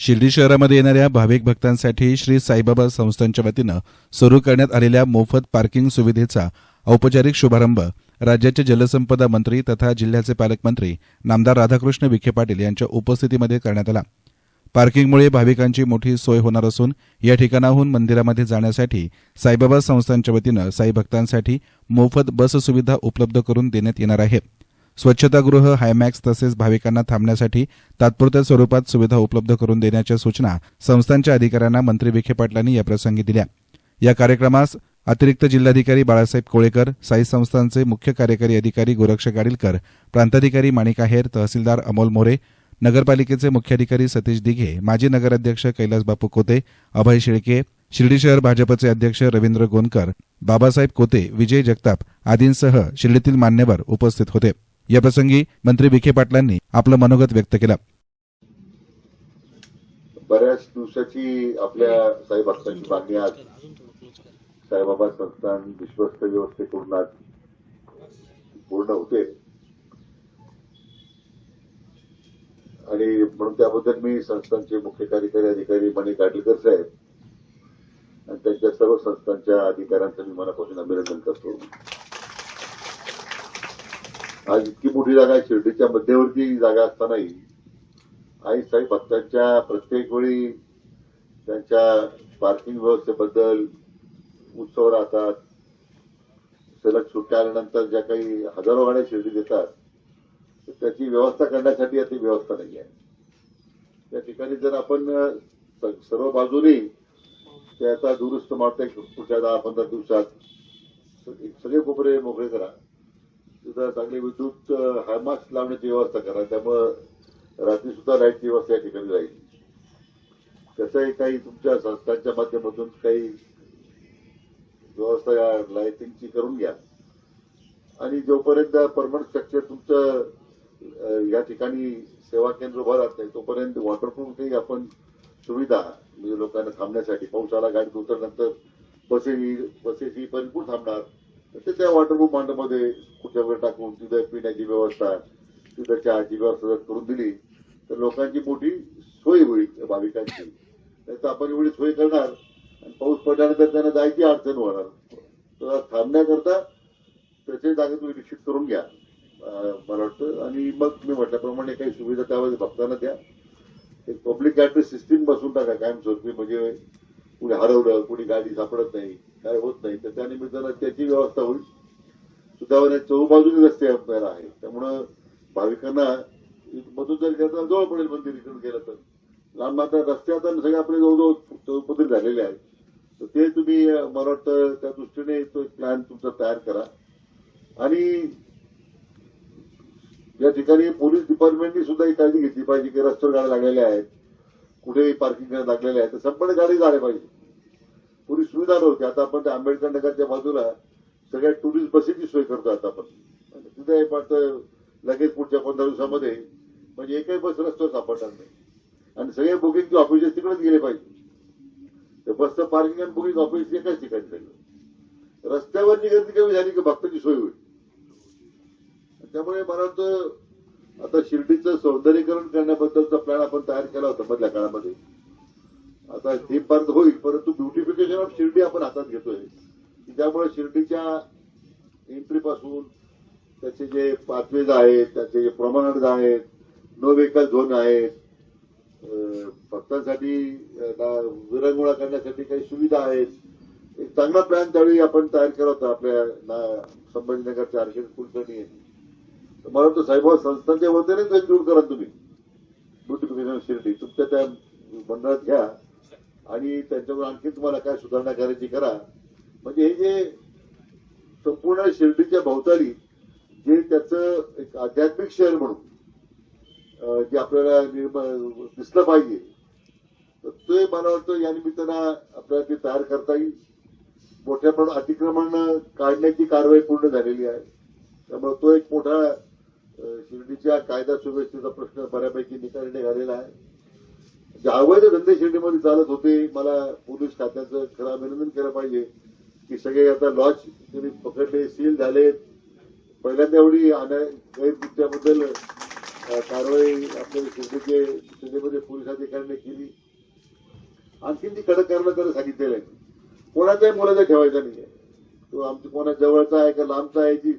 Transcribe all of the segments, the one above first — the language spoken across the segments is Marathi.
शिर्डी शहरामध्ये येणाऱ्या भाविक भक्तांसाठी श्री साईबाबा संस्थांच्या वतीनं सुरू करण्यात आलेल्या मोफत पार्किंग सुविधेचा औपचारिक शुभारंभ राज्याचे जलसंपदा मंत्री तथा जिल्ह्याचे पालकमंत्री नामदार राधाकृष्ण विखे पाटील यांच्या उपस्थितीमध्ये करण्यात आला. पार्किंगमुळे भाविकांची मोठी सोय होणार असून या ठिकाणाहून मंदिरामध्ये जाण्यासाठी साईबाबा संस्थांच्या वतीनं साई भक्तांसाठी मोफत बस सुविधा उपलब्ध करून देण्यात येणार आहे. स्वच्छतागृह हायमॅक्स तसेच भाविकांना थांबण्यासाठी तात्पुरत्या स्वरूपात सुविधा उपलब्ध करून देण्याच्या सूचना संस्थांच्या अधिकाऱ्यांना मंत्री विखे पाटलांनी याप्रसंगी दिल्या. या कार्यक्रमास अतिरिक्त जिल्हाधिकारी बाळासाहेब कोळेकर साई संस्थांचे मुख्य कार्यकारी अधिकारी गोरक्ष गाडीलकर प्रांताधिकारी माणिक आहेर तहसीलदार अमोल मोरे नगरपालिकेचे मुख्याधिकारी सतीश दिघे माजी नगराध्यक्ष कैलास बापू कोते अभय शेळके शिर्डी शहर भाजपचे अध्यक्ष रवींद्र गोनकर बाबासाहेब कोते विजय जगताप आदींसह शिर्डीतील मान्यवर उपस्थित होते. याप्रसंगी मंत्री विखे पाटलांनी आपलं मनोगत व्यक्त केलं. बऱ्याच दिवसाची आपल्या साईबाबांची मागणी आज साईबाबा संस्थान विश्वस्त व्यवस्थेकडून आज पूर्ण होते. आणि म्हणून त्याबद्दल मी संस्थांचे मुख्य कार्यकारी अधिकारी मणी काटलकर साहेब आणि त्यांच्या सर्व संस्थांच्या अधिकाऱ्यांचं मी मनापासून अभिनंदन करतो. आज इतकी मोठी जागा आहे शिर्डीच्या मध्यवर्ती जागा असतानाही आई साई भक्तांच्या प्रत्येक वेळी त्यांच्या पार्किंग व्यवस्थेबद्दल उत्सव राहतात. सलग सुट्ट्या आल्यानंतर ज्या काही हजारो गाड्या शिर्डी देतात तर त्याची व्यवस्था करण्यासाठी आता व्यवस्था नाही आहे. त्या ठिकाणी जर आपण सर्व बाजूनी त्याचा दुरुस्त मारता पुढच्या दहा पंधरा दिवसात सगळे कोपरे मोकळे करा. सुद्धा चांगली विद्युत हायमास्क लावण्याची व्यवस्था करा. त्यामुळं रात्री सुद्धा लाईटची व्यवस्था या ठिकाणी राहील. तसंही काही तुमच्या संस्थांच्या माध्यमातून काही व्यवस्था या लाईटिंगची करून घ्या. आणि जोपर्यंत परमनंट स्ट्रक्चर तुमचं या ठिकाणी सेवा केंद्र उभारत नाही तोपर्यंत वॉटरप्रूफ काही आपण सुविधा म्हणजे लोकांना थांबण्यासाठी. पाऊस आला गाडीत उतरल्यानंतर बसेही बसेसही परिपूर्ण थांबणार? तर ते त्या वॉटरप्रूफ मांडमध्ये कुठच्या टाकून तिथं पिण्याची व्यवस्था तिथं चहाची व्यवस्था जर करून दिली तर लोकांची मोठी सोय होईल भाविकांची. नाही तर आपण एवढी सोय करणार आणि पाऊस पडल्यानंतर त्यांना जायची अडचण होणार. तर थांबण्याकरता त्याचे जागे तुम्ही निश्चित करून घ्या मला वाटतं. आणि मग मी म्हटल्याप्रमाणे काही सुविधा त्यावेळेस भक्तांना द्या. एक पब्लिक गॅटरी सिस्टीम बसून टाका कायमस्वरूपी म्हणजे कुणी हरवलं कुणी गाडी सापडत नाही काय होत नाही. तर त्यानिमित्तानं त्याची व्यवस्था होईल. सुद्धा चौबाजूने रस्ते आपल्याला आहे त्यामुळं भाविकांना मधून जर गेलं जवळ पडेल मंदिर इकडून गेलं तर. लांब आता रस्ते आता सगळे आपले जवळजवळ चौपदरी झालेले आहेत. तर ते तुम्ही मला वाटतं त्या दृष्टीने तो प्लॅन तुमचा तयार करा. आणि या ठिकाणी पोलीस डिपार्टमेंटनी सुद्धा ही काळजी घेतली पाहिजे की रस्त्यावर गाड्या लागलेल्या आहेत. कुठेही पार्किंग लागलेल्या आहेत तर संपूर्ण गाडी झाले पाहिजे. पुरी सुविधा नव्हती. आता आपण त्या आंबेडकर नगरच्या बाजूला सगळ्या टुरिस्ट बसेसची सोय करतो आता आपण. तिथे पण लगेच पुढच्या पंधरा दिवसामध्ये म्हणजे एकही बस रस्त्यावर सापडणार नाही. आणि सगळे बुकिंग ऑफिसेस तिकडेच गेले पाहिजे. तर बसचं पार्किंग आणि बुकिंग ऑफिस एकाच ठिकाणी सगळं. रस्त्यावरची गर्दी कमी झाली की भक्ताची सोय होईल. त्यामुळे मला वाटतं आता शिर्डीचं सौंदर्यीकरण करण्याबद्दलचा प्लॅन आपण तयार केला होता मधल्या काळामध्ये. आता थीम पार्क होईल परंतु ब्युटिफिकेशन ऑफ शिर्डी आपण हातात घेतोय. त्यामुळे शिर्डीच्या एंट्री पासून त्याचे जे पाथवेज आहेत त्याचे जे प्रमाण आहेत नो व्हेकल झोन आहेत भक्तांसाठी विरंगुळा करण्यासाठी काही सुविधा आहेत. एक चांगला प्लॅन त्यावेळी आपण तयार केला होता आपल्या संभाजीनगरच्या आर्किड कुलकर्णी यांनी. मला वाटतं साहेब हो, संस्थांच्या वतीनेच एक्झिक्यूट करा तुम्ही. ब्युटिफिकेशन शिर्डी तुमच्या त्या मंडळात घ्या आणि त्यांच्यावर आणखी तुम्हाला काय सुधारणा करायची करा. म्हणजे हे जे संपूर्ण शिर्डीच्या भोवताली जे त्याचं एक आध्यात्मिक शहर म्हणून जे आपल्याला दिसलं पाहिजे तर ते मला वाटतं या निमित्तानं आपल्याला ते तयार करता येईल. मोठ्या प्रमाणात अतिक्रमण काढण्याची कारवाई पूर्ण झालेली आहे. त्यामुळे तो एक मोठा शिर्डीच्या कायदा सुव्यवस्थेचा प्रश्न बऱ्यापैकी निकाली निघालेला आहे. जे अवैध धंदे शिर्डीमध्ये चालत होते मला पोलीस खात्याचं खरं अभिनंदन केलं पाहिजे. की सगळे आता लॉज त्यांनी पकडले सील झालेत. पहिल्यांदा एवढी गैरकृत्याबद्दल कारवाई आपल्या शिर्डीचे शिर्डीमध्ये पोलीस अधिकाऱ्यांनी केली. आणखी ती कडक करणं तर सांगितलेलं आहे. कोणाच्याही मुलाचा ठेवायचा नाही तो आमच्या कोणाच्या जवळचा आहे का लांबचा आहे की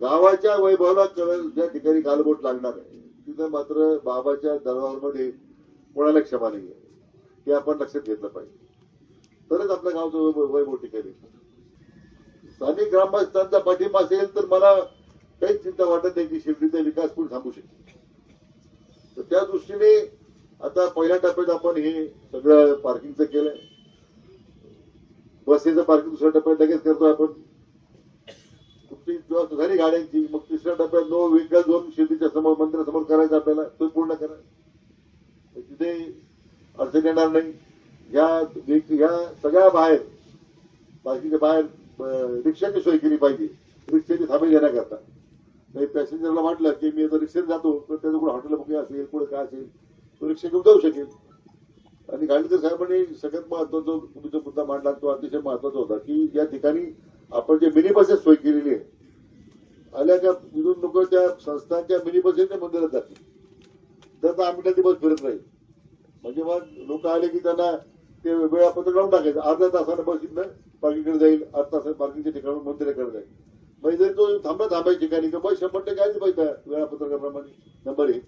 गावाच्या वैभवाला कळेल ज्या ठिकाणी गालबोट लागणार आहे तिथं मात्र बाबाच्या दरबारमध्ये कोणाला क्षमा नाहीये हे आपण लक्षात घेतलं पाहिजे. तरच आपल्या गावचं वैभव ठिकाणी स्थानिक ग्रामस्थांचा पाठिंबा असेल तर मला काहीच चिंता वाटत नाही की शिर्डीचा विकास पण थांबू शकेल. तर त्या दृष्टीने आता पहिल्या टप्प्यात आपण हे सगळं पार्किंगचं केलंय. बसेचं पार्किंग दुसऱ्या टप्प्यात लगेच करतो आपण. तुमची व्यवस्था झाली गाड्यांची मग तिसऱ्या टप्प्यात नो व्हेकल झोन शेतीच्या समोर मंदिरासमोर करायचा आपल्याला तो पूर्ण करा. तिथे अडचण येणार नाही. ह्या ह्या सगळ्या बाहेर बाकीच्या बाहेर रिक्षाची सोय केली पाहिजे. रिक्षाची थांबी घेण्याकरता. काही पॅसेंजरला वाटलं की मी आता रिक्षेत जातो तर त्याचं कुठं हॉटेल बुकिंग असेल कुठं काय असेल तो रिक्षा घेऊन जाऊ शकेल. आणि गाडीकर साहेबांनी सगळ्यात महत्त्वाचा तुम्ही जो मुद्दा मांडला तो अतिशय महत्त्वाचा होता की या ठिकाणी आपण जे मिनी बसेस सोय केलेली आहे आल्याच्या विरोध इथून लोक त्या संस्थांच्या मिनी बसेसने मंदिरात जातील. तर आम्ही त्या बस फिरत राहील म्हणजे मग लोक आले की त्यांना ते वेळापत्रक लावून टाकायचं. अर्ध्या तासानं बस इथनं पार्किंगकडे जाईल अर्ध्या तासानं पार्किंगच्या ठिकाणी मंदिराकडे जाईल. म्हणजे जरी तो थांबला थांबायच्या ठिकाणी तर बस शंभर टक्के आलीच पाहिजे वेळापत्रकाप्रमाणे. नंबर एक.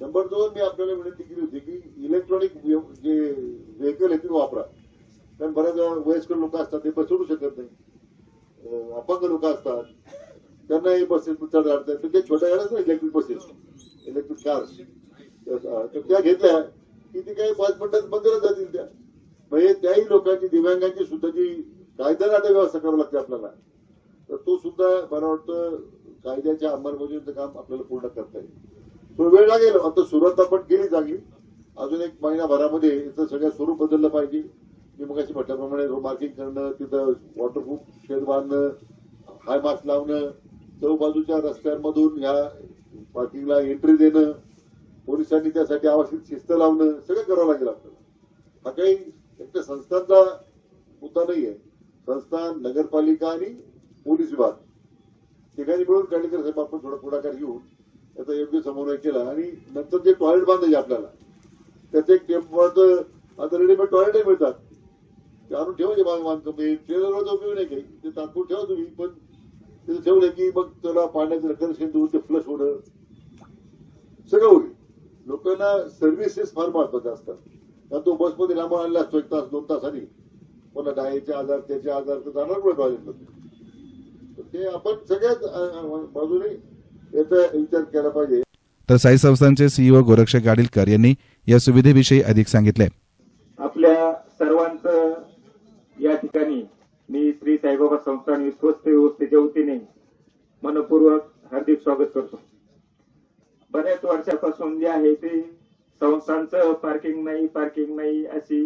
नंबर दोन मी आपल्याला विनंती केली होती की इलेक्ट्रॉनिक जे व्हेकल आहे ते वापरा. कारण बऱ्याच वयस्कर लोक असतात ते बस सोडू शकत नाही. अपंग लोक असतात. त्यांना हे बसेस चढ अडचण ते छोट्या गाड्याच ना इलेक्ट्रिक बसेस इलेक्ट्रिक कार तर त्या घेतल्या. की ती काही पाच मिनिटात बंदच जातील त्या. म्हणजे त्याही लोकांची दिव्यांगांची सुद्धा जी कायद्याने आता व्यवस्था करावी लागते आपल्याला तर तो सुद्धा मला वाटतं कायद्याच्या अंमलबजावणीचं काम आपल्याला पूर्ण करता येईल. तो वेळ लागेल. आता सुरुवात आपण केली चांगली अजून एक महिनाभरामध्ये याचं सगळं स्वरूप बदललं पाहिजे. मी मग म्हटल्याप्रमाणे मार्किंग करणं तिथं वॉटरप्रूफ शेड बांधणं हाय मास्क लावणं चौबाजूच्या रस्त्यांमधून ह्या पार्किंगला एंट्री देणं पोलिसांनी त्यासाठी आवश्यक शिस्त लावणं सगळं करावं लागेल आपल्याला. हा काही एक तर संस्थांचा मुद्दा आहे संस्था नगरपालिका आणि पोलीस विभाग. ठिकाणी मिळून काळेकर साहेब आपण थोडा पुढाकार घेऊन त्याचा योग्य समन्वय केला. आणि नंतर जे टॉयलेट बांधायचे आपल्याला त्याचं एक टेम्पोचं आता रेडीमेड टॉयलेटही मिळतात. ते आणून ठेवायचे बांध बांधतो मी ट्रेलरचा उपयोग नाही काही. ते तात्पुर ठेवा तुम्ही पण तिथे ठेवलं की मग त्याला पाण्याचं कनेक्शन देऊन ते फ्लश होणं. सगळं होईल. लोकांना सर्व्हिसेस फार महत्त्वाच्या असतात. कारण तो बसमध्ये लांबून आणला असतो एक तास दोन तासांनी. पुन्हा डायचे आजार त्याचे आजार तर जाणार कुठे टॉयलेटमध्ये ते आपण सगळ्याच बाजूने याचा विचार केला पाहिजे. तर साई संस्थांचे सीईओ गोरक्ष गाडीलकर यांनी या सुविधेविषयी अधिक सांगितले. आपल्या सर्वांचं या ठिकाणी मी श्री साईबाबा संस्थान विश्वस्त व्यवस्थेच्या वतीने मनपूर्वक हार्दिक स्वागत करतो. बऱ्याच वर्षापासून जे आहे ते संस्थांचं पार्किंग नाही पार्किंग नाही अशी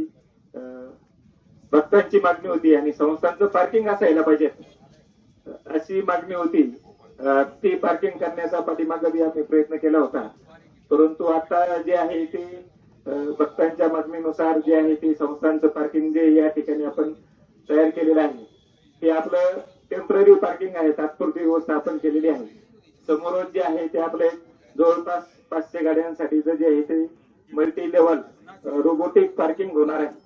भक्तांची मागणी होती आणि संस्थांचं पार्किंग असायला पाहिजे. अशी मागणी होती. ती पार्किंग करण्याचा पाठीमागे आम्ही प्रयत्न केला होता. परंतु आता जे आहे ते भक्तांच्या मागणीनुसार जे आहे ते संस्थांचं पार्किंग जे या ठिकाणी आपण तयार केलेलं आहे. ते आपलं टेंपररी पार्किंग आहे तात्पुरती व्यवस्था आपण केलेली आहे. समोरच जे आहे ते आपले जवळपास पाचशे गाड्यांसाठी जे आहे ते मल्टी लेवल रोबोटिक पार्किंग होणार आहे.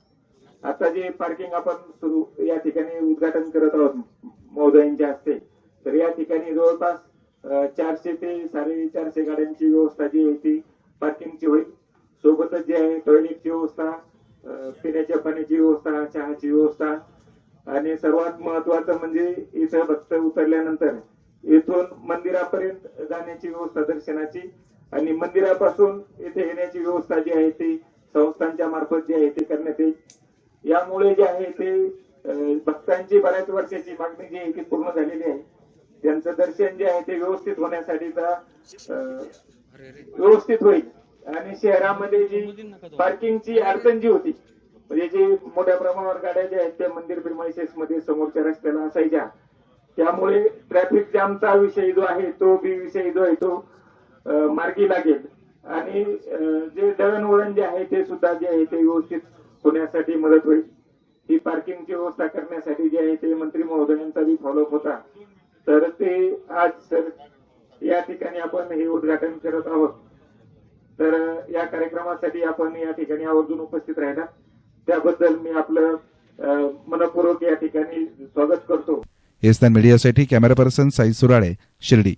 आता जे पार्किंग आपण सुरू या ठिकाणी उद्घाटन करत आहोत महोदयांच्या हस्ते तर या ठिकाणी जवळपास चारशे ते साडेचारशे गाड्यांची व्यवस्था जी आहे ती पार्किंगची होईल. सोबतच जे आहे टॉयलेटची व्यवस्था पिण्याच्या पाण्याची व्यवस्था चहाची व्यवस्था आणि सर्वात महत्वाचं म्हणजे इथं भक्त उतरल्यानंतर इथून मंदिरापर्यंत जाण्याची व्यवस्था दर्शनाची आणि मंदिरापासून इथे येण्याची व्यवस्था जी आहे ती संस्थांच्या मार्फत जी आहे ती करण्यात येईल. यामुळे जे आहे ते भक्तांची बऱ्याच वर्षाची मागणी जी आहे ती पूर्ण झालेली आहे. त्यांचं दर्शन जे आहे ते व्यवस्थित होण्यासाठीचा व्यवस्थित होईल. आणि शहरामध्ये जी पार्किंगची अडचण जी होती म्हणजे जी मोठ्या प्रमाणावर गाड्या ज्या आहेत त्या मंदिर प्रिमायसेस मध्ये समोरच्या रस्त्याला असायच्या. त्यामुळे ट्रॅफिक जामचा विषय जो आहे तो बी विषय जो आहे तो मार्गी लागेल आणि जे दळणवळण जे आहे ते सुद्धा जे आहे ते व्यवस्थित होण्यासाठी मदत होईल. ही पार्किंगची व्यवस्था करण्यासाठी जे आहे ते मंत्री महोदयांचा बी फॉलोअप होता. तर ते आज सर या ठिकाणी आपण हे उद्घाटन करत आहोत. तर या कार्यक्रमासाठी आपण या ठिकाणी आवर्जून उपस्थित राहिला. त्याबद्दल मी आपलं मनपूर्वक या ठिकाणी स्वागत करतो. एस्तान मीडियासाठी कॅमेरा पर्सन साई सुराळे शिर्डी